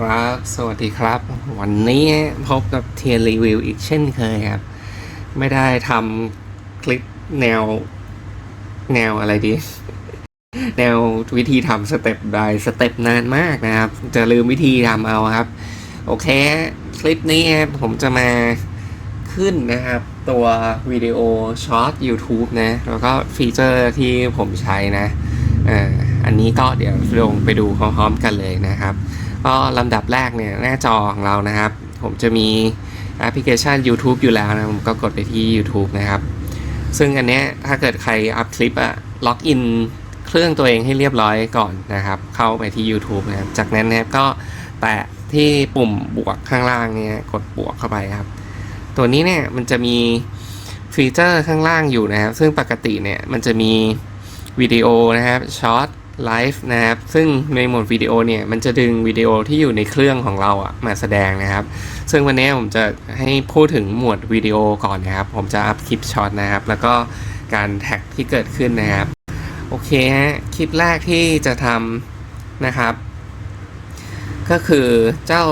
ครับ สวัสดีครับ วันนี้พบกับเทียรีวิวอีกเช่นเคยครับ ไม่ได้ทำคลิปแนว แนวอะไรดี แนววิธีทำสเต็ปใดสเต็ปนานมากนะครับ จะลืมวิธีทำเอาครับ โอเค คลิปนี้ผมจะมาขึ้นนะครับ ตัววิดีโอช็อต YouTube นะ แล้วก็ฟีเจอร์ที่ผมใช้นะอ่าอันนี้ก็เดี๋ยวลงไปดูพร้อมๆกันเลยนะครับ ก็ลำดับแรกเนี่ยหน้าจอของเรานะครับ ผมจะมีแอปพลิเคชัน YouTube อยู่แล้วนะผมก็กดไปที่ YouTube นะครับ ซึ่งอันเนี้ยถ้าเกิดใครอัพคลิปอะล็อกอินเครื่องตัวเองให้เรียบร้อยก่อนนะครับ เข้าไปที่ YouTube นะครับ จากนั้นนะครับก็แตะที่ปุ่มบวกข้างล่างเนี่ยกดบวกเข้าไปครับ ตัวนี้เนี่ยมันจะมีฟีเจอร์ข้างล่างอยู่นะครับ ซึ่งปกติเนี่ยมันจะมีวิดีโอนะครับช็อต ไลฟ์นะครับ ซึ่งในโหมดวิดีโอเนี่ย มันจะดึงวิดีโอที่อยู่ในเครื่องของเราอะมาแสดงนะครับ ซึ่งวันนี้ผมจะให้พูดถึงหมวดวิดีโอก่อนนะครับ ผมจะอัพคลิปช็อตนะครับ แล้วก็การแท็กที่เกิดขึ้นนะครับ โอเคฮะ คลิปแรกที่จะทำนะครับ ก็คือเจ้า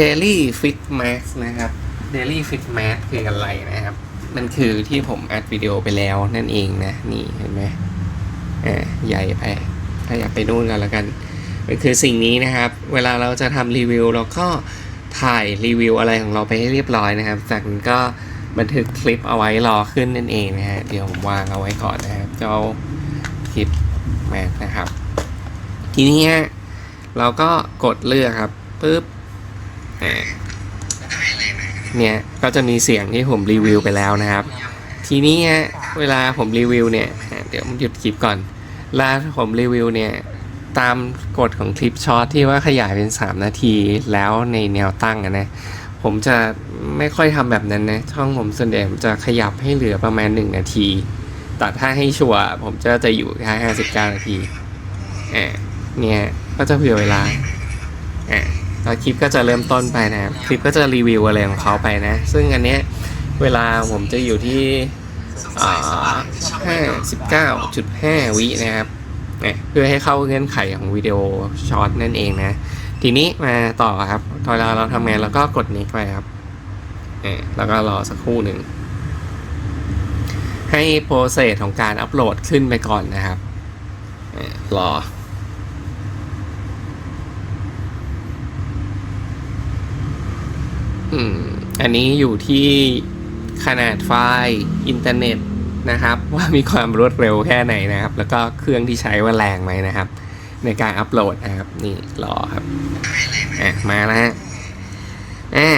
Daily Fit Max นะครับ Daily Fit Max คืออะไรนะครับ มันคือที่ผมอัดวิดีโอไปแล้วนั่นเองนะ นี่เห็นไหม อ่าใหญ่ไปถ้าอยากไปนู่นกันแล้วกันคือสิ่งนี้นะครับ เวลาเราจะทำรีวิวเราก็ถ่ายรีวิวอะไรของเราไปให้เรียบร้อยนะครับ จากนั้นก็บันทึกคลิปเอาไว้รอขึ้นนั่นเองนะฮะเดี๋ยวผมวางเอาไว้ก่อนนะครับเจ้าคลิปแมสนะครับ ทีนี้ฮะเราก็กดเลือกครับปุ๊บเนี่ยก็จะมีเสียงที่ผมรีวิวไปแล้วนะครับ ทีนี้ฮะเวลาผมรีวิวเนี่ย เดี๋ยวผมหยุดคลิปก่อนเวลาผมรีวิวเนี่ยตามกฎของคลิปช็อตที่ว่าขยายเป็น 3 นาทีแล้วในแนวตั้งอะนะผมจะไม่ค่อยทำแบบนั้นนะ ช่องผมส่วนใหญ่ผมจะขยับให้เหลือประมาณ 1 นาทีแต่ถ้าให้ชัวร์ผมจะจะอยู่แค่59 นาทีอ่าเนี่ยก็จะเผื่อเวลาอ่าแล้วคลิปก็จะเริ่มต้นไปนะครับ คลิปก็จะรีวิวอะไรของเขาไปนะ ซึ่งอันเนี้ยเวลาผมจะอยู่ที่ อ่า59.5 วินะครับเนี่ยเพื่อให้เข้าเงื่อนไขของวิดีโอช็อตนั่นเองนะ ทีนี้มาต่อครับตอนเราเราทำงานแล้วก็กดนี้ไปครับเนี่ยแล้วก็รอสักครู่หนึ่ง ให้โปรเซสของการอัปโหลดขึ้นไปก่อนนะครับเนี่ยรออืมอันนี้อยู่ที่ ขนาดไฟล์อินเทอร์เน็ตนะครับ ว่ามีความรวดเร็วแค่ไหนนะครับ แล้วก็เครื่องที่ใช้ว่าแรงไหมนะครับ ในการอัปโหลดนะครับ นี่รอครับอะมาแล้วฮะอ่า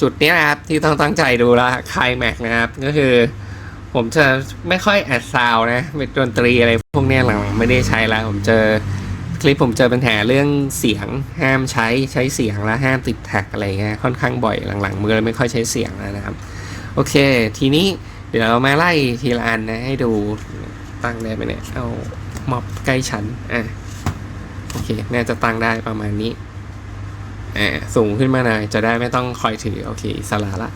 จุดนี้นะครับที่ต้องตั้งใจดูละคลายแม็กนะครับ ก็คือ ผมจะไม่ค่อยแอดซาวนะเป็นดนตรีอะไรพวกนี้หลังๆไม่ได้ใช้แล้วผมเจอคลิปผมเจอปัญหาเรื่องเสียงห้ามใช้ใช้เสียงและห้ามติดแท็กอะไรเงี้ยค่อนข้างบ่อยหลังๆมือเลยไม่ค่อยใช้เสียงแล้วนะครับ โอเค ทีนี้เดี๋ยวเรามาไล่ทีละอันนะให้ดูตั้งได้ไหมเนี่ย เอาม็อบใกล้ชั้นอะโอเค น่าจะตั้งได้ประมาณนี้อ่าสูงขึ้นมาหน่อยจะได้ไม่ต้องคอยถือ โอเคสลาละ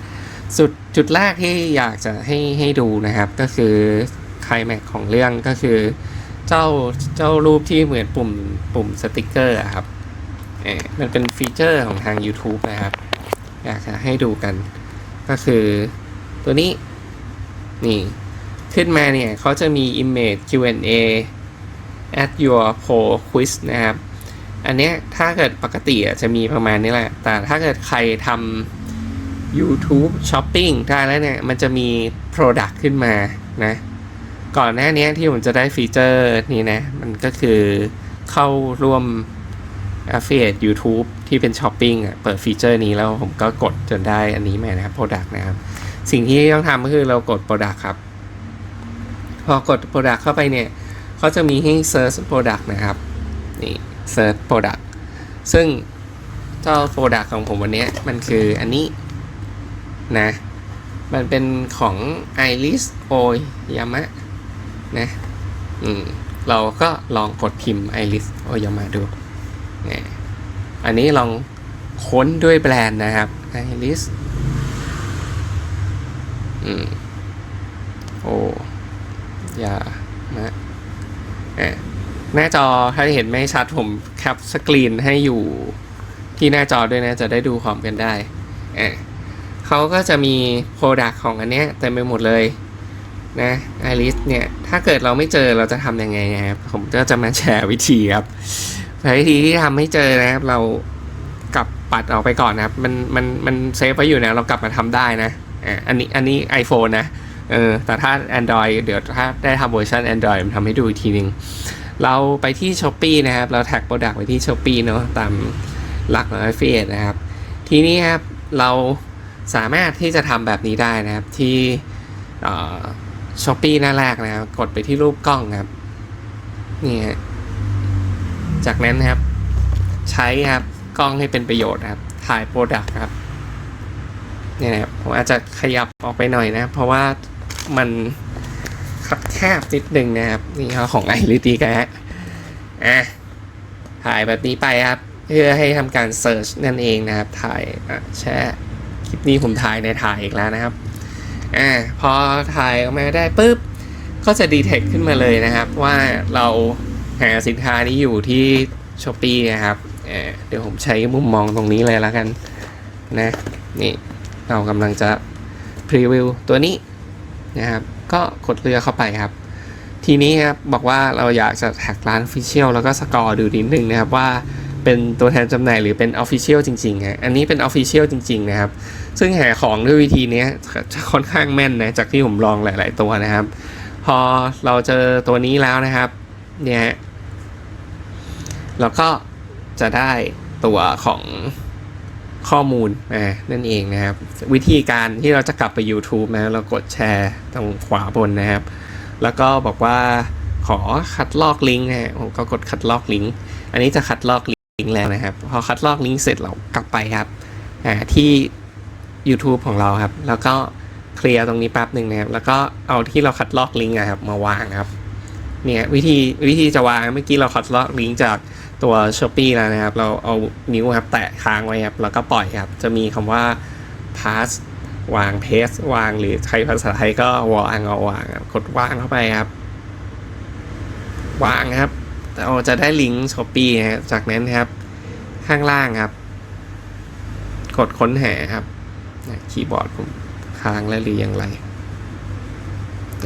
สุดจุดแรกที่อยากจะให้ให้ดูนะครับ ก็คือคลแม็กของเรื่องก็คือ เจ้าเจ้ารูปที่เหมือนปุ่มปุ่มสติกเกอร์อะครับเออมันเป็นฟีเจอร์ของทาง YouTube นะครับ อยากจะให้ดูกัน ก็คือ ตัวนี้ นี่ ขึ้นมาเนี่ยเขาจะมี image Q&A at your poll quiz นะครับ อันเนี้ยถ้าเกิดปกติจะมีประมาณนี้แหละ แต่ถ้าเกิดใครทำ YouTube Shopping ได้แล้วเนี่ย มันจะมี Product ขึ้นมานะ ก่อนหน้านี้ที่ผมจะได้ฟีเจอร์นี้นะ มันก็คือเข้าร่วม Affiliate YouTube ที่เป็น Shopping อะ เปิดฟีเจอร์นี้แล้วผมก็กดจนได้อันนี้มานะครับ Product นะครับ สิ่งที่ต้องทำก็คือเรากด Product ครับ พอกด Product เข้าไปเนี่ยเขาจะมีให้ Search Product นะครับ นี่ Search Product ซึ่งเจ้า Product ของผมวันนี้มันคืออันนี้นะ มันเป็นของ Iris Oyama นะ อืม เราก็ลองกดพิมพ์ Iris Oyama ดูนะอันนี้ลองค้นด้วยแบรนด์นะครับ Iris โอ้ยามะอะหน้าจอถ้าเห็นไม่ชัดผมแคปสกรีนให้อยู่ที่หน้าจอด้วยนะ จะได้ดูพร้อมกันได้อะเขาก็จะมีโปรดักของอันเนี้ยเต็มไปหมดเลยนะไอริสเนี่ย ถ้าเกิดเราไม่เจอเราจะทำยังไงนะครับ ผมก็จะมาแชร์วิธีครับวิธีที่ทำให้เจอนะครับ เรากลับปัดออกไปก่อนนะครับ มันมันมันเซฟไว้อยู่นะ เรากลับมาทำได้นะ อะอันนี้อันนี้ iPhone นะเออแต่ถ้า Android เดี๋ยวถ้าได้ทำเวอร์ชัน Android มันทำให้ดูอีกทีหนึ่งเราไปที่ s h อ p e e นะครับ เราแท็กโปรดักต์ไปที่ s h อ p e e เนาะตามหลักของ Affiliate นะครับ ทีนี้ครับเราสามารถที่จะทำแบบนี้ได้นะครับที่ช้อปปี้หน้าแรกนะครับ กดไปที่รูปกล้องครับ นี่ฮะจากนั้นนะครับ ใช้ครับกล้องให้เป็นประโยชน์นะครับ ถ่ายโปรดักต์ครับ เนี่ยนะผมอาจจะขยับออกไปหน่อยนะ เพราะว่ามันคับแคบนิดนึงนะครับนี่เขาของไอริตีกันฮะอะถ่ายแบบนี้ไปครับ เพื่อให้ทำการเซิร์ชนั่นเองนะครับ ถ่ายแช่คลิปนี้ผมถ่ายในถ่ายอีกแล้วนะครับอะพอถ่ายออกมาได้ปุ๊บก็จะดีเทคขึ้นมาเลยนะครับ ว่าเราหาสินค้านี้อยู่ที่ช้อปปีนะครับเดี๋ยวผมใช้มุมมองตรงนี้เลยแล้วกันนะนี่ เรากำลังจะพรีวิวตัวนี้นะครับก็กดเลือกเข้าไปครับ ทีนี้ครับบอกว่าเราอยากจะแท็กร้าน Official แล้วก็สกอร์ดูนิดนึงนะครับว่าเป็นตัวแทนจำหน่ายหรือเป็น Official จริงๆฮะอันนี้เป็น Official จริง ๆ นะครับ ซึ่งหาของด้วยวิธีนี้จะค่อนข้างแม่นนะจากที่ผมลองหลาย ๆ ตัวนะครับ พอเราเจอตัวนี้แล้วนะครับเนี่ยเราก็จะได้ตัวของ ข้อมูลมานั่นเองนะครับ วิธีการที่เราจะกลับไป YouTube นะเรากดแชร์ตรงขวาบนนะครับ แล้วก็บอกว่าขอคัดลอกลิงก์นะผมก็กดคัดลอกลิงก์อันนี้จะคัดลอกลิงก์แล้วนะครับ พอคัดลอกลิงก์เสร็จเรากลับไปครับที่ YouTube ของเราครับ แล้วก็เคลียร์ตรงนี้แป๊บหนึ่งนะครับ แล้วก็เอาที่เราคัดลอกลิงก์อะครับมาวางครับเนี่ยวิธีวิธีจะวางเมื่อกี้เราคัดลอกลิงก์จาก ตัว s h อ p e e แล้วนะครับ เราเอานิ้วครับแตะค้างไว้ครับ แล้วก็ปล่อยครับ จะมีคำว่า pass วาง paste วาง หรือใช้ภาษาไทยก็วางเอาวางครับกดวางเข้าไปครับ วางครับเราจะได้ลิงก์ s h อ p e e ฮะจากนั้นครับ ข้างล่างครับ กดค้นหาครับคีย์บอร์ดผมค้างแล้วหรือยังไร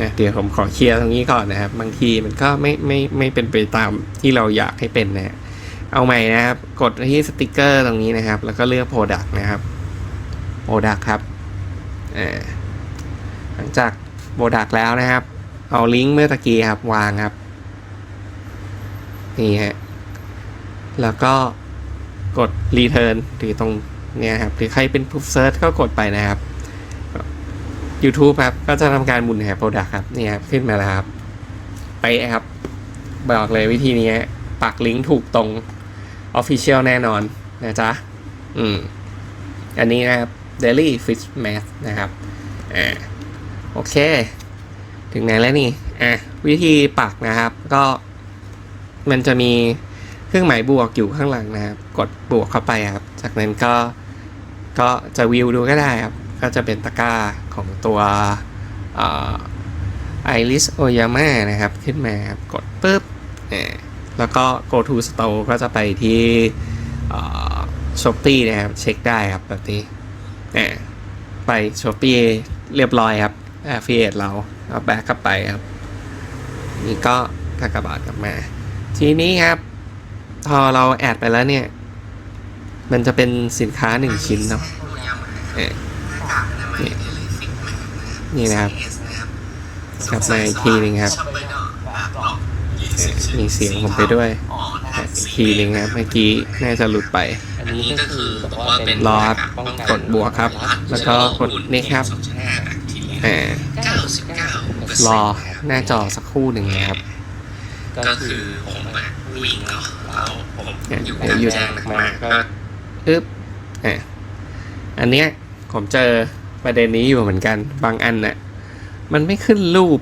นะเดี๋ยวผมขอเคลียร์ตรงนี้ก่อนนะครับ บางทีมันก็ไม่ไม่ไม่เป็นไปตามที่เราอยากให้เป็นนะฮะ เอาใหม่นะครับ กดที่สติกเกอร์ตรงนี้นะครับ แล้วก็เลือก Product นะครับ Product ครับหลังจาก Product แล้วนะครับ เอาลิงก์เมื่อตะกี้ครับ วางครับ นี่ฮะ แล้วก็กด Return หรือตรงเนี่ยครับ หรือใครเป็น Proof Search ก็กดไปนะครับ YouTube ครับ ก็จะทำการหมุนแห Product ครับ นี่ครับ ขึ้นมาแล้วครับ ไปครับ บอกเลยวิธีนี้ปักลิงก์ถูกตรง Official แน่นอนนะจ๊ะ อืม อันนี้นะครับ Daily Fish Math นะครับ อ่า โอเค ถึงไหนแล้วนี่ อะ วิธีปักนะครับ ก็ มันจะมีเครื่องหมายบวกอยู่ข้างหลังนะครับ กดบวกเข้าไปครับ จากนั้นก็ ก็จะวิวดูก็ได้ครับ ก็จะเป็นตะกร้าของตัวไอริสโอยาม่านะครับ ขึ้นมาครับ กดปุ๊บอ่า แล้วก็ go to store ก็จะไปที่ช้อปปี้นะครับ เช็คได้ครับแบบนี้อ่าไปช้อปปี้เรียบร้อยครับ affiliate เราเอาแบ็กกลับไปครับ นี่ก็กากบาทกลับมา ทีนี้ครับ พอเราแอดไปแล้วเนี่ย มันจะเป็นสินค้าหนึ่งชิ้นเนาะนี่นี่นะครับ กลับมาอีกทีหนึ่งครับ มีเสียงผมไปด้วยอีกทีหนึ่งครับเมื่อกี้น่าจะหลุดไป อันนี้ก็คือบอกว่าเป็นรอครับกดบวกครับ แล้วก็กดนี่ครับอ่ารอหน้าจอสักครู่หนึ่งนะครับ ก็คือผมอะวิ่งเนาะแล้วผมเนี่ยอยู่เดี๋ยวหยุดแจ้งมาก็อึ๊บอะอันเนี้ยผมเจอประเด็นนี้อยู่เหมือนกันบางอันน่ะมันไม่ขึ้นรูป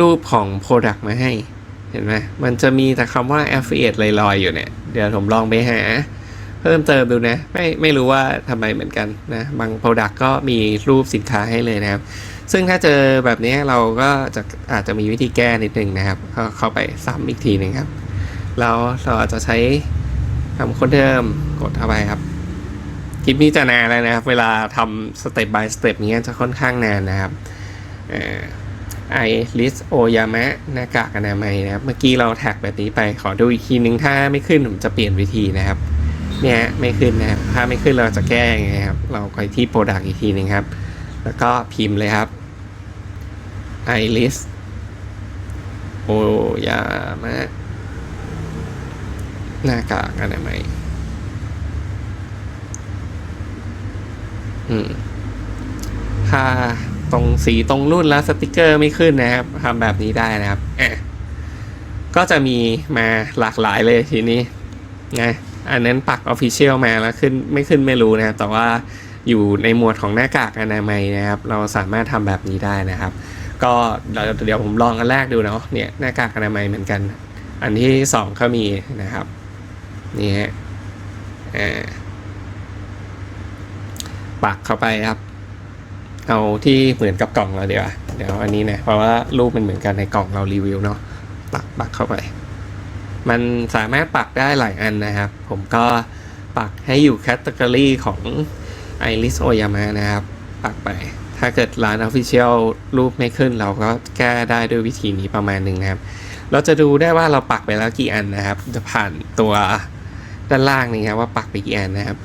รูปของ Product มาให้ เห็นไหมมันจะมีแต่คำว่า affiliate ลอยๆอยู่เนี่ย เดี๋ยวผมลองไปหา เพิ่มเติมดูนะ ไม่ไม่รู้ว่าทำไมเหมือนกันนะ บาง Product ก็มีรูปสินค้าให้เลยนะครับ ซึ่งถ้าเจอแบบนี้เราก็จะอาจจะมีวิธีแก้นิดนึงนะครับก็เข้าไปซ้ำอีกทีหนึ่งครับแล้วเราอาจจะใช้คำค้นเดิมกดเข้าไปครับคลิปนี้จะนานแล้วนะครับ เวลาทำสเต็ป by สเต็ปนี้จะค่อนข้างนานนะครับอ่า ไอริสโอยามะหน้ากากอนามัยนะครับ เมื่อกี้เราแท็กแบบนี้ไปขอดูอีกทีนึง ถ้าไม่ขึ้นผมจะเปลี่ยนวิธีนะครับ เนี่ยไม่ขึ้นนะครับ ถ้าไม่ขึ้นเราจะแก้ยังไงครับ เราไปที่ Product อีกทีหนึ่งครับ แล้วก็พิมพ์เลยครับ iris โอยามะหน้ากากอนามัยอืมถ้า ตรงสีตรงรุ่นแล้วสติกเกอร์ไม่ขึ้นนะครับทำแบบนี้ได้นะครับอะก็จะมีมาหลากหลายเลยทีนี้นะอันนั้นปัก Official มาแล้วขึ้นไม่ขึ้นไม่รู้นะครับ แต่ว่าอยู่ในหมวดของหน้ากากอนามัยนะครับ เราสามารถทำแบบนี้ได้นะครับ ก็เดี๋ยวผมลองอันแรกดูเนาะเนี่ยหน้ากากอนามัยเหมือนกัน อันที่สองก็มีนะครับนี่ฮะปักเข้าไปครับ เอาที่เหมือนกับกล่องเราเดี๋ยวเดี๋ยวอันนี้นะเพราะว่ารูปมันเหมือนกันในกล่องเรารีวิวเนาะปักปักเข้าไป มันสามารถปักได้หลายอันนะครับ ผมก็ปักให้อยู่แคตตากรีของ Iris Oyama นะครับ ปักไป ถ้าเกิดร้าน Official รูปไม่ขึ้น เราก็แก้ได้ด้วยวิธีนี้ประมาณหนึ่งนะครับ เราจะดูได้ว่าเราปักไปแล้วกี่อันนะครับ จะผ่านตัวด้านล่างนี่ครับว่าปักไปกี่อันนะครับ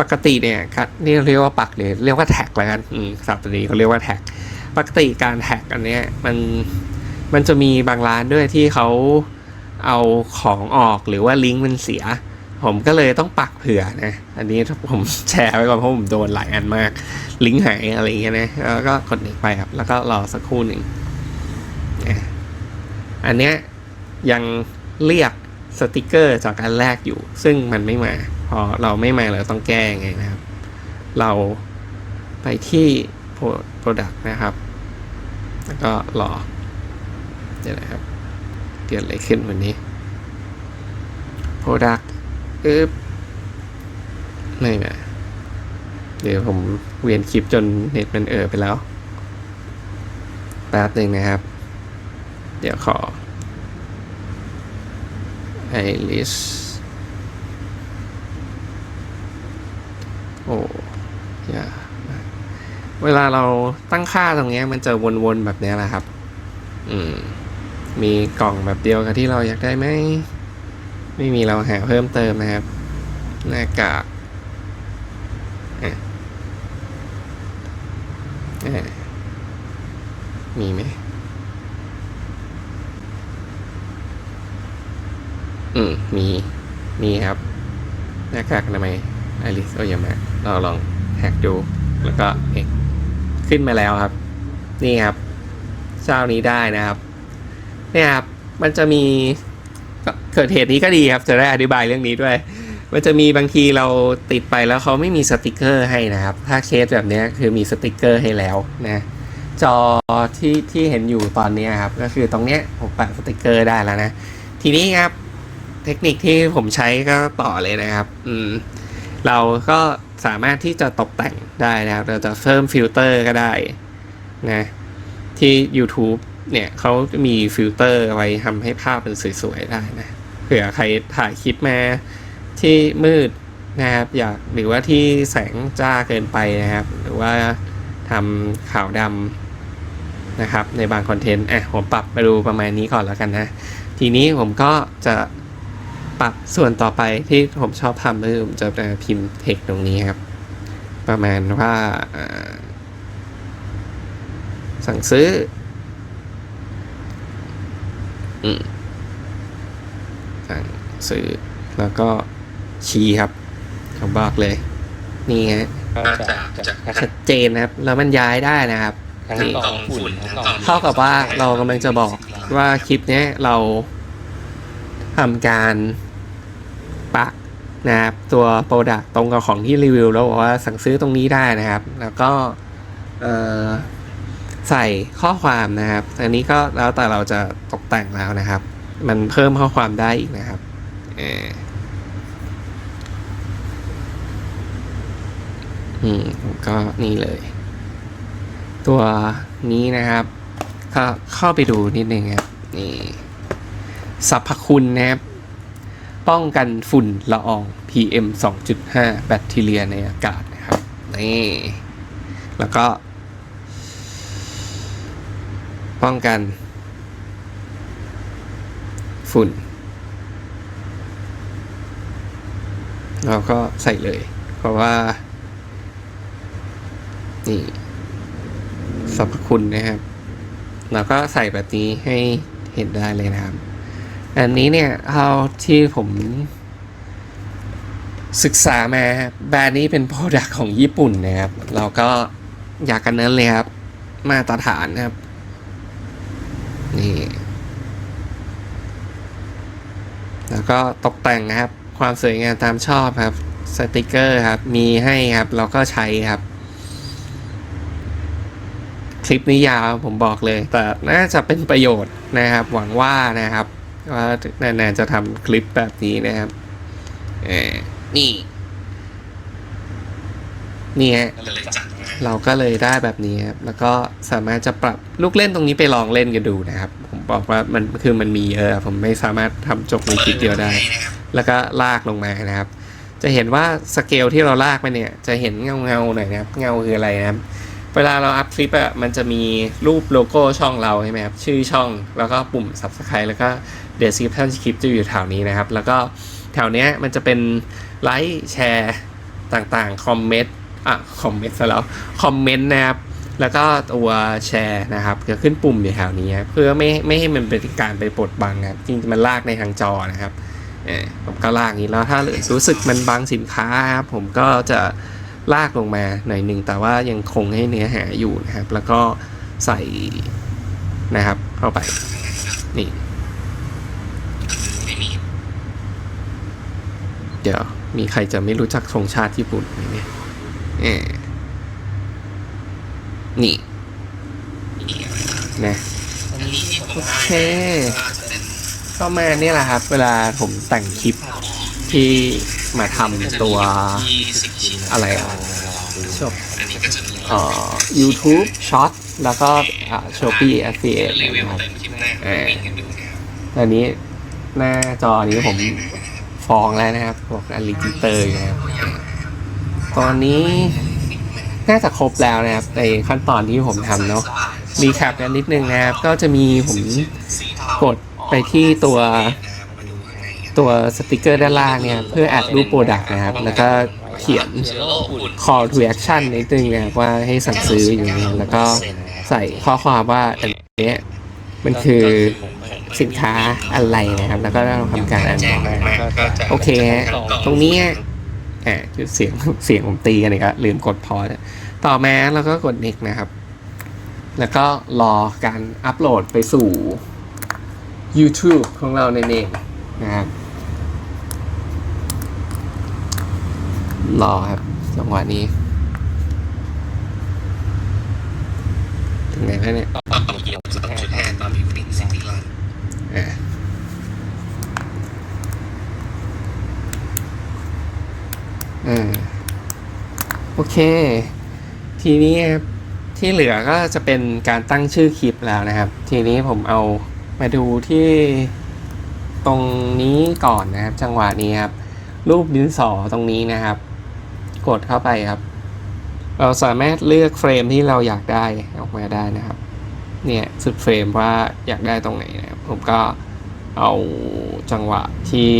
ปกติเนี่ยครับนี่เรียกว่าปักเลยเรียกว่าแท็กแล้วกันอืมศัพท์ตัวนี้เขาเรียกว่าแท็ก ปกติการแท็กอันเนี้ยมันมันจะมีบางร้านด้วยที่เขาเอาของออกหรือว่าลิงก์มันเสีย ผมก็เลยต้องปักเผื่อนะ อันนี้ผมแชร์ไว้ก่อนเพราะผมโดนหลายอันมาก ลิงก์หายอะไรอย่างเงี้ยนะแล้วก็กดอีกไปครับ แล้วก็รอสักครู่หนึ่งอะอันเนี้ยยังเรียกสติกเกอร์จากอันแรกอยู่ ซึ่งมันไม่มา พอเราไม่มาเราต้องแก้ไงนะครับ เราไปที่ Pro- Product นะครับ แล้วก็รอเดี๋ยวนะครับ เกิดอะไรขึ้นวันนี้ Product อึ๊บไม่มาเดี๋ยวผมเวียนคลิปจนเน็ตมันเออไปแล้ว แป๊บหนึ่งนะครับ เดี๋ยวขอ iris โอ้ยา กมาเวลาเราตั้งค่าตรงเนี้ยมันจะวนๆแบบเนี้ยแหละครับ อืม มีกล่องแบบเดียวกับที่เราอยากได้ไหม ไม่มีเราหาเพิ่มเติมนะครับ หน้ากากมีไหมอืม มี มีครับ หน้ากากอนามัยไอริสโอยามะ เราลองแฮกดูแล้วก็ขึ้นมาแล้วครับ นี่ครับเจ้านี้ได้นะครับเนี่ยครับมันจะมีเกิดเหตุนี้ก็ดีครับ จะได้อธิบายเรื่องนี้ด้วย มันจะมีบางทีเราติดไปแล้วเขาไม่มีสติกเกอร์ให้นะครับ ถ้าเคสแบบนี้คือมีสติกเกอร์ให้แล้วนะจอที่ที่เห็นอยู่ตอนนี้ครับ ก็คือตรงเนี้ยผมแปะสติกเกอร์ได้แล้วนะ ทีนี้ครับ เทคนิคที่ผมใช้ก็ต่อเลยนะครับ อืม เราก็ สามารถที่จะตกแต่งได้นะครับ เราจะเพิ่มฟิลเตอร์ก็ได้นะที่ YouTube เนี่ยเขามีฟิลเตอร์ไว้ทำให้ภาพเป็นสวยๆได้นะเผื่อใครถ่ายคลิปมาที่มืดนะครับอยากหรือว่าที่แสงจ้าเกินไปนะครับ หรือว่าทำขาวดำนะครับในบางคอนเทนต์อะผมปรับมาดูประมาณนี้ก่อนแล้วกันนะ ทีนี้ผมก็จะ ปรับส่วนต่อไปที่ผมชอบทำคือผมจะมาพิมพ์เทคตรงนี้ครับ ประมาณว่าอ่าสั่งซื้ออืมสั่งซื้อ แล้วก็ชี้ครับเขาบอกเลย นี่ฮะก็จะจะชัดเจนนะครับ แล้วมันย้ายได้นะครับทั้งนี่กล่องฝุ่นทั้งกล่องเท่ากับว่าเรากำลังจะบอกว่าคลิปเนี้ยเราทำการ ปักนะครับตัวโปรดักตรงกับของที่รีวิว แล้วบอกว่าสั่งซื้อตรงนี้ได้นะครับ แล้วก็ใส่ข้อความนะครับ อันนี้ก็แล้วแต่เราจะตกแต่งแล้วนะครับ มันเพิ่มข้อความได้อีกนะครับเอออืมก็นี่เลย ตัวนี้นะครับ ก็เข้าไปดูนิดนึงครับนี่สรรพคุณนะครับ ป้องกันฝุ่นละออง PM 2.5 แบคทีเรียในอากาศนะครับ นี่ แล้วก็ ป้องกัน ฝุ่น เราก็ใส่เลย เพราะว่า นี่สรรพคุณนะครับ เราก็ใส่แบบนี้ให้เห็นได้เลยนะครับ อันนี้เนี่ยเอาที่ผมศึกษามาแบรนด์นี้เป็นโปรดักของญี่ปุ่นนะครับเราก็อยากกันนั้นเลยครับ มาตรฐานนะครับ นี่ แล้วก็ตกแต่งนะครับ ความสวยงามตามชอบครับ สติกเกอร์ครับ มีให้ครับ เราก็ใช้ครับ คลิปนี้ยาวผมบอกเลย แต่น่าจะเป็นประโยชน์นะครับ หวังว่านะครับ ว่านานๆจะทำคลิปแบบนี้นะครับเออนี่นี่ฮะเราก็เลยได้แบบนี้ครับแล้วก็สามารถจะปรับลูกเล่นตรงนี้ไปลองเล่นกันดูนะครับ ผมบอกว่ามันคือมันมีเยอะผมไม่สามารถทำจบในคลิปเดียวได้ แล้วก็ลากลงมานะครับ จะเห็นว่าสเกลที่เราลากไปเนี่ย จะเห็นเงาเงาหน่อยนะครับ เงาคืออะไรนะครับ เวลาเราอัพคลิปอะมันจะมีรูปโลโก้ช่องเราใช่ไหมครับ ชื่อช่องแล้วก็ปุ่ม subscribe แล้วก็ description คลิปจะอยู่แถวนี้นะครับ แล้วก็แถวเนี้ยมันจะเป็นไลค์แชร์ต่างๆ คอมเมนต์อะคอมเมนต์ซะแล้วคอมเมนต์นะครับ แล้วก็ตัวแชร์นะครับจะขึ้นปุ่มอยู่แถวนี้ เพื่อไม่ไม่ให้มันเป็นการไปปลดบังครับจริงมันลากในทางจอนะครับผมก็ลากนี้แล้วถ้ารู้สึกมันบังสินค้าครับผมก็จะ ลากลงมาหน่อยหนึ่งแต่ว่ายังคงให้เนื้อหาอยู่นะครับ แล้วก็ใส่นะครับ เข้าไป นี่ไม่มีเดี๋ยวมีใครจะไม่รู้จักธงชาติญี่ปุ่นไหมเนี่ยเออนี่มีอะไรบ้างนะอันนี้ที่ผมได้โอเคก็จะเป็นก็มาเนี่ยแหละครับ เวลาผมแต่งคลิปที่ มาทำตัวยี่สิบชิ้นอะไรอะชอบอันนี้ก็จะมีเอ่อ YouTube Short แล้วก็อ่า Shopee Affiliate รีวิวนะครับเต็มคลิปหน้าเออวิ่งกันดูนะครับตอนนี้หน้าจอนี้ผมฟ้องแล้วนะครับบอกอลิจิเตอร์นะครับ ตอนนี้น่าจะครบแล้วนะครับ ในขั้นตอนที่ผมทำเนาะรีแคปกันนิดนึงนะครับ ก็จะมีผมกดไปที่ตัว ตัวสติกเกอร์ด้านล่างเนี่ย เพื่อแอดรูปโปรดักต์นะครับ แล้วก็เขียน call to action นิดนึงนะครับว่าให้สั่งซื้ออยู่นี้แล้วก็ใส่ข้อความว่าอันเนี้ยมันคือสินค้าอะไรนะครับ แล้วก็เราทำการอ่านแจ้องอกมามาก็จะโอเคฮะตรงนี้อะอ่าเสียงเสียงผมตีกันอีกแล้วลืมกดพอต่อมาแล้วก็กด next นะครับ แล้วก็รอการอัปโหลดไปสู่ YouTube ของเราในเองนะครับ รอครับจังหวะนี้ ถึงไหนแล้วเนี่ยตอนเกี่ยวกับจุดแทนตอนพิมพ์ลิงก์สิ่งที่เราอะอ่าโอเค ทีนี้ครับที่เหลือก็จะเป็นการตั้งชื่อคลิปแล้วนะครับ ทีนี้ผมเอามาดูที่ตรงนี้ก่อนนะครับ จังหวะนี้ครับ รูปดินสอตรงนี้นะครับ กดเข้าไปครับ เราสามารถเลือกเฟรมที่เราอยากได้ออกมาได้นะครับ เนี่ยสุดเฟรมว่าอยากได้ตรงไหนนะครับ ผมก็เอาจังหวะที่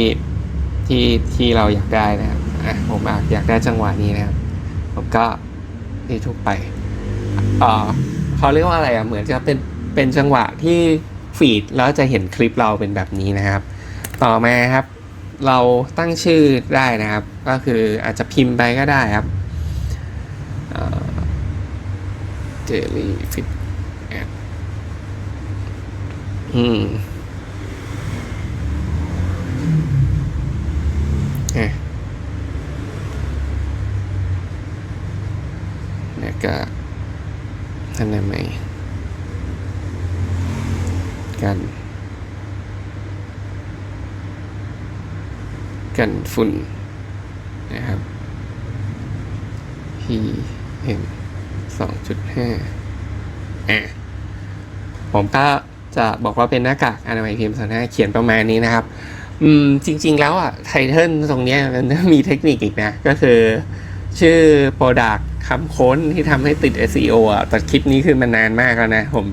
ที่ที่เราอยากได้นะครับอะผมอยากอยากได้จังหวะนี้นะครับ ผมก็นี่ทุกไปอ่อเขาเรียกว่าอะไรอะเหมือนจะเป็นเป็นจังหวะที่ฟีดแล้วจะเห็นคลิปเราเป็นแบบนี้นะครับ ต่อมาครับ เราตั้งชื่อได้นะครับ ก็คืออาจจะพิมพ์ไปก็ได้ครับเจลี่ฟิตแอดอืมอะแล้วก็ท่านได้ไหมกัน กันฝุ่นนะครับ PM 2.5อะผมก็จะบอกว่าเป็นหน้ากากอนามัย PM 2.5เขียนประมาณนี้นะครับ อืม จริง ๆ แล้วอะไทเทิลตรงเนี้ยมันมีเทคนิคอีกนะ ก็คือชื่อ Product คำค้นที่ทำให้ติด SEO อะแต่คลิปนี้คือมันนานมากแล้วนะ ผม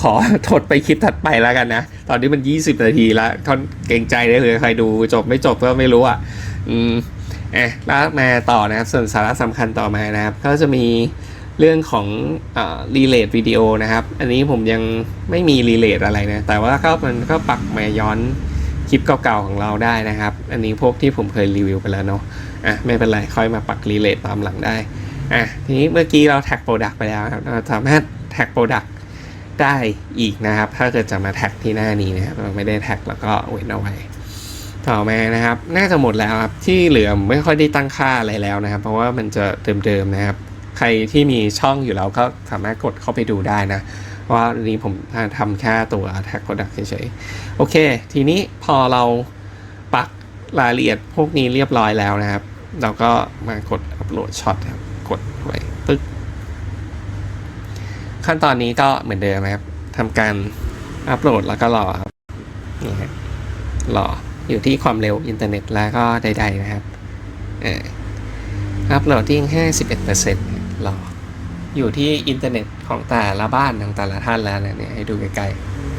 ขอทดไปคลิปถัดไปแล้วกันนะ ตอนนี้มัน 20 นาทีแล้วท่อนเกรงใจได้เลยใครดูจบไม่จบก็ไม่รู้อะ อืมอะแล้วมาต่อนะครับ ส่วนสาระสำคัญต่อมานะครับ ก็จะมีเรื่องของอรีเลทวิดีโอนะครับ อันนี้ผมยังไม่มีรีเลทอะไรนะ แต่ว่าก็มันก็ปักมาย้อนคลิปเก่าๆของเราได้นะครับ อันนี้พวกที่ผมเคยรีวิวไปแล้วเนาะ อะไม่เป็นไร ค่อยมาปักรีเลทตามหลังได้ อะทีนี้เมื่อกี้เราแท็กโปรดักไปแล้วครับเราสามารถแท็กโปรดัก ได้อีกนะครับ ถ้าเกิดจะมาแท็กที่หน้านี้นะครับเราไม่ได้แท็กแล้วก็เว้นเอาไว้ ต่อมานะครับ น่าจะหมดแล้วครับ ที่เหลือไม่ค่อยได้ตั้งค่าอะไรแล้วนะครับ เพราะว่ามันจะเดิมๆนะครับ ใครที่มีช่องอยู่แล้วก็สามารถกดเข้าไปดูได้นะว่าอันนี้ผมทำแค่ตัวแท็กโปรดักเฉยๆ โอเค ทีนี้พอเราปักรายละเอียดพวกนี้เรียบร้อยแล้วนะครับ เราก็มากดอัปโหลดช็อตครับ กดไว้ปึ๊ก ขั้นตอนนี้ก็เหมือนเดิมนะครับทำการอัปโหลดแล้วก็รอครับนี่ฮะรออยู่ที่ความเร็วอินเทอร์เน็ตแล้วก็ใด ๆ นะครับอัปโหลดที่51%รออยู่ที่อินเทอร์เน็ตของแต่ละบ้านของแต่ละท่านแล้วนะเนี่ยให้ดูใกล้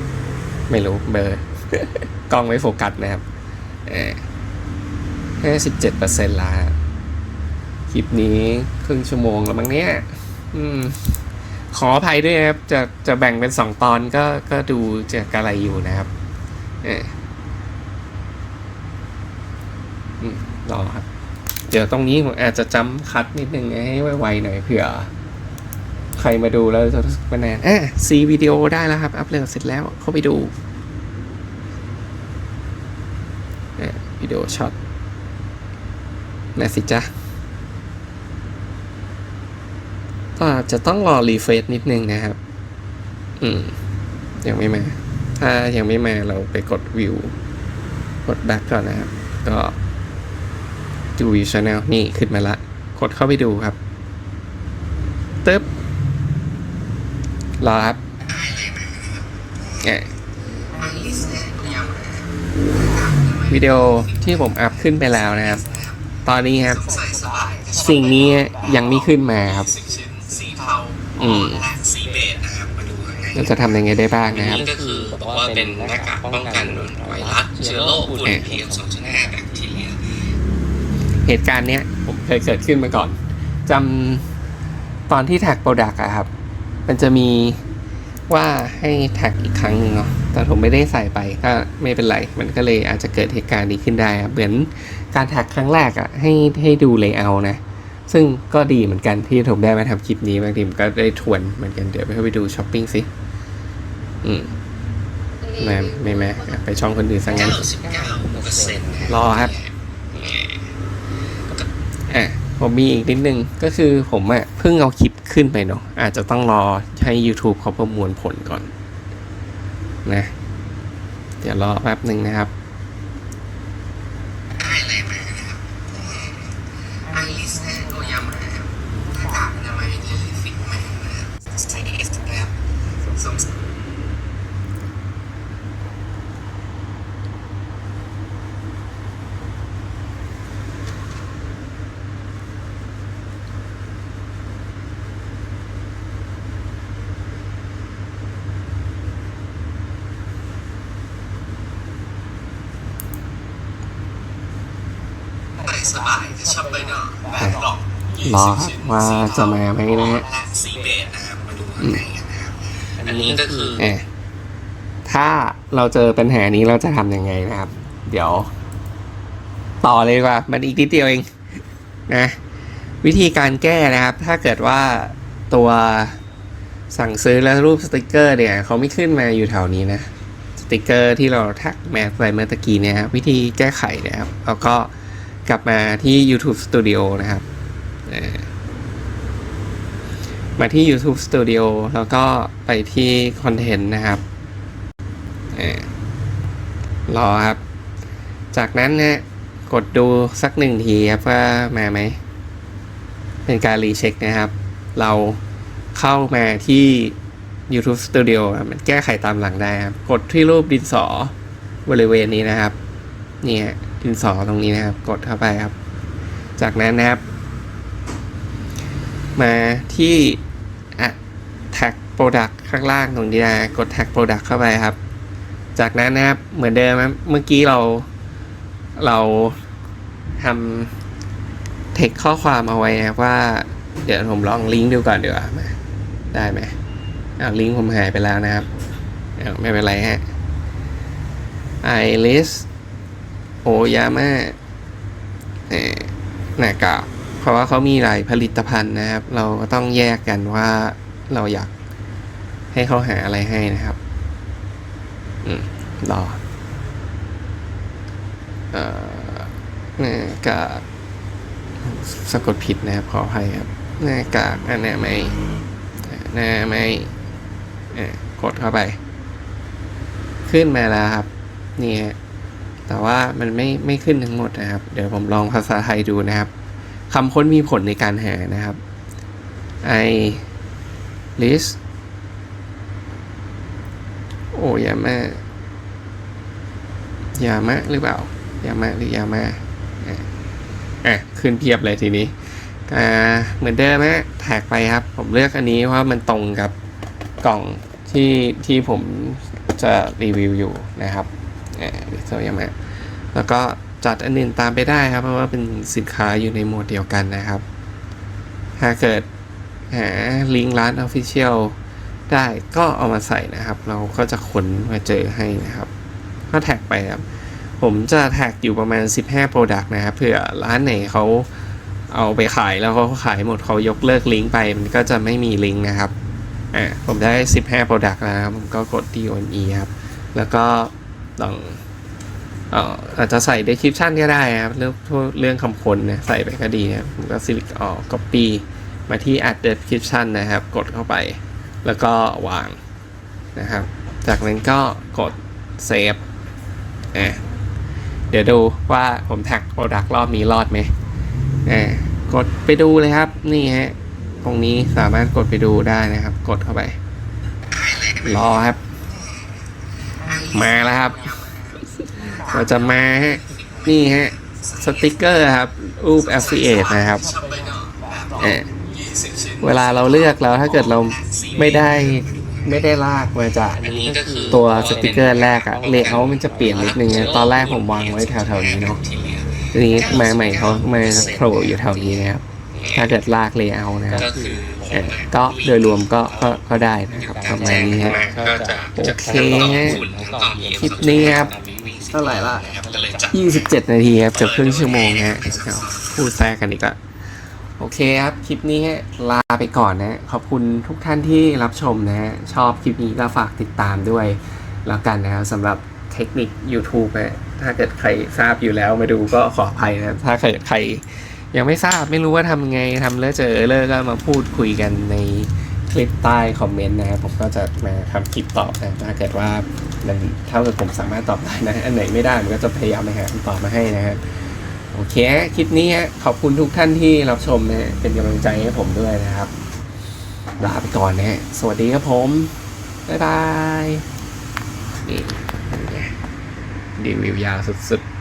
ๆ ไม่รู้เบอร์กล้องไม่โฟกัสนะครับห้าสิบเจ็ดเปออ57%ละคลิปนี้ครึ่งชั่วโมงแล้วมั้งเนี่ย อืม ขออภัยด้วยครับ จะจะแบ่งเป็นสองตอนก็ก็ดูจากอะไรอยู่นะครับ เออรอครับ เดี๋ยวตรงนี้ผมอาจจะจำคัดนิดนึงให้ไวๆหน่อยเผื่อ ใครมาดูแล้วจะรู้สึกว่านานอะซีวิดีโอได้แล้วครับ อัพโหลดเสร็จแล้วเข้าไปดูอะวิดีโอช็อตมาสิจ๊ะ ก็จะต้องรอรีเฟรชนิดนึงนะครับ อืม ยังไม่มา ถ้ายังไม่มาเราไปกดวิว กดแบ็กก่อนนะครับ ก็ดูวิวช n แนลนี่ขึ้นมาละ กดเข้าไปดูครับตึ๊บรอครับเอ่วิดีโอที่ผมอัพขึ้นไปแล้วนะครับ ตอนนี้ครับ สิ่งนี้ยังไม่ขึ้นมาครับ อืมและสีเบจนะครับมาดูข้างในเราจะทำยังไงได้บ้างนะครับ นี่ก็คือบอกว่าเป็นหน้ากากป้องกันไวรัสเชื้อโรคฝุ่น PM 2.5แบคทีเรียเหตุการณ์เนี้ยผมเคยเกิดขึ้นมาก่อนจำตอนที่แท็กโปรดักอะครับ มันจะมีว่าให้แท็กอีกครั้งหนึ่งเนาะแต่ผมไม่ได้ใส่ไปก็ไม่เป็นไร มันก็เลยอาจจะเกิดเหตุการณ์นี้ขึ้นได้ครับเหมือนการแท็กครั้งแรกอะให้ให้ดูเลเยอร์นะ ซึ่งก็ดีเหมือนกันที่ผมได้มาทำคลิปนี้บางทีผมก็ได้ทวนเหมือนกันเดี๋ยวไปเข้าไปดูช้อปปิ้งสิ อืมมาไม่มาอะไปช่องคนอื่นซะงั้น99เปอร์เซ็นต์รอครับอะผมมีอีกนิดนึงก็คือผมอะเพิ่งเอาคลิปขึ้นไปเนาะอาจจะต้องรอให้ YouTube เขาประมวลผลก่อน นะ เดี๋ยวรอแป๊บหนึ่งนะครับ ได้อะไรมานะครับไอริสแอนตัวยามาครับหน้ากากอนามัยที่ฟิตแมนนะครับใส่เอสนะครับสงสัย ไม่สบายจะชอบไปเนาะแบกหลอก รอครับว่าจะมาไหมนะฮะและสีเบจนะครับมาดูข้างในกันนะครับอันนี้ก็คือเอะถ้าเราเจอปัญหานี้เราจะทำยังไงนะครับ เดี๋ยว ต่อเลยดีกว่า มันอีกนิดเดียวเองนะ วิธีการแก้นะครับ ถ้าเกิดว่าตัวสั่งซื้อแล้วรูปสติกเกอร์เนี่ยเขาไม่ขึ้นมาอยู่แถวนี้นะ สติกเกอร์ที่เราแท็กแมสไปเมื่อตะกี้เนี่ยครับวิธีแก้ไขนะครับแล้วก็ กลับมาที่ YouTube Studio นะครับเอ่อมาที่ YouTube Studio แล้วก็ไปที่คอนเทนต์นะครับเอ่อรอครับ จากนั้นนะกดดูสักหนึ่งทีครับว่ามาไหม เป็นการรีเช็คนะครับ เราเข้ามาที่ YouTube Studio มันแก้ไขตามหลังได้ครับ กดที่รูปดินสอบริเวณนี้นะครับ เนี่ย ดินสอตรงนี้นะครับ กดเข้าไปครับ จากนั้นนะครับ มาที่อะ tag product ข้างล่างตรงนี้นะกด tag product เข้าไปครับ จากนั้นนะครับเหมือนเดิมเมื่อกี้เราเราทำเทคข้อความเอาไว้นะครับว่า เดี๋ยวผมลองลิงก์ดูก่อนเดี๋ยวามาได้ไหมเอาลิงก์ผมหายไปแล้วนะครับ ไม่เป็นไรฮะ i l i s โอยาม่าเอ่อหน้ากากเพราะว่าเขามีหลายผลิตภัณฑ์นะครับ เราก็ต้องแยกกันว่าเราอยากให้เขาหาอะไรให้นะครับอืมรอเอ่อหน้ากากสะกดผิดนะครับขออภัยครับหน้ากากอันนี้ไหมหน้าไม่กดเข้าไป ขึ้นมาแล้วครับ นี่ฮะ แต่ว่ามันไม่ไม่ขึ้นทั้งหมดนะครับ เดี๋ยวผมลองภาษาไทยดูนะครับคำค้นมีผลในการหานะครับ i list โอยามายามะหรือเปล่ายามะหรือยามาอะอะขึ้นเพียบเลยทีนี้อ่าเหมือนเดิมฮะแท็กไปครับ ผมเลือกอันนี้เพราะมันตรงกับกล่องที่ที่ผมจะรีวิวอยู่นะครับ โซยามะแล้วก็จัดอันอื่นตามไปได้ครับ เพราะว่าเป็นสินค้าอยู่ในหมวดเดียวกันนะครับถ้าเกิดหาลิงก์ร้าน Official ได้ก็เอามาใส่นะครับ เราก็จะค้นมาเจอให้นะครับ ก็แท็กไปครับ ผมจะแท็กอยู่ประมาณ 15 Product นะครับเผื่อร้านไหนเขาเอาไปขายแล้วเขาขายหมดเขายกเลิกลิงก์ไป มันก็จะไม่มีลิงก์นะครับอ่าผมได้ 15 Product แล้วครับผมก็กดที่ OME ครับ แล้วก็ ลองเอ่ออาจจะใส่ description ก็ได้ครับ เรื่องเรื่องคำค้นเนี่ยใส่ไปก็ดีนะครับผมก็ select ออก copy มาที่ add description นะครับ กดเข้าไป แล้วก็วางนะครับ จากนั้นก็กด save อะเดี๋ยวดูว่าผมแท็ก product รอบนี้รอดไหมอ่ากดไปดูเลยครับ นี่ฮะ ตรงนี้สามารถกดไปดูได้นะครับ กดเข้าไป รอครับ มาแล้วครับเราจะมาฮะนี่ฮะสติกเกอร์ครับรูป affiliate นะครับอะเวลาเราเลือกแล้วถ้าเกิดเราไม่ได้ไม่ได้ลากมาจากอันนี้ก็คือตัวสติกเกอร์แรกอะเลเยอร์มันจะเปลี่ยนนิดนึงนะตอนแรกผมวางไว้แถวๆนี้เนาะที่เหลือทีนี้มาใหม่เขามาโผล่อยู่แถวนี้นะครับ ถ้าเกิดลากเลเยอร์นะครับ ก็คือเอ่อก็โดยรวมก็ก็ก็ได้นะครับประมาณนี้ฮะก็จะโอเคฮะคลิปนี้ครับเท่าไหร่ล่ะก็เลยจัด27 นาทีครับเกือบครึ่งชั่วโมงฮะเอาพูดแทรกกันอีกละโอเคครับ คลิปนี้ฮะลาไปก่อนนะ ขอบคุณทุกท่านที่รับชมนะฮะ ชอบคลิปนี้ก็ฝากติดตามด้วย แล้วกันนะครับสำหรับเทคนิค YouTube นะถ้าเกิดใครทราบอยู่แล้วมาดูก็ขออภัยนะ ถ้าเกิดใคร ยังไม่ทราบไม่รู้ว่าทำไงทำแล้วเจอเลอร์ก็มาพูดคุยกันในคลิปใต้คอมเมนต์นะครับผมก็จะมาทำคลิปตอบนะถ้าเกิดว่ามันเท่ากับผมสามารถตอบได้นะอันไหนไม่ได้ผมก็จะพยายามไปหาคำตอบมาให้นะฮะโอเคคลิปนี้ขอบคุณทุกท่านที่รับชมนะเป็นกำลังใจให้ผมด้วยนะครับลาไปก่อนนะฮะสวัสดีครับผม บ๊ายบายนี่รีวิวยาวสุดๆ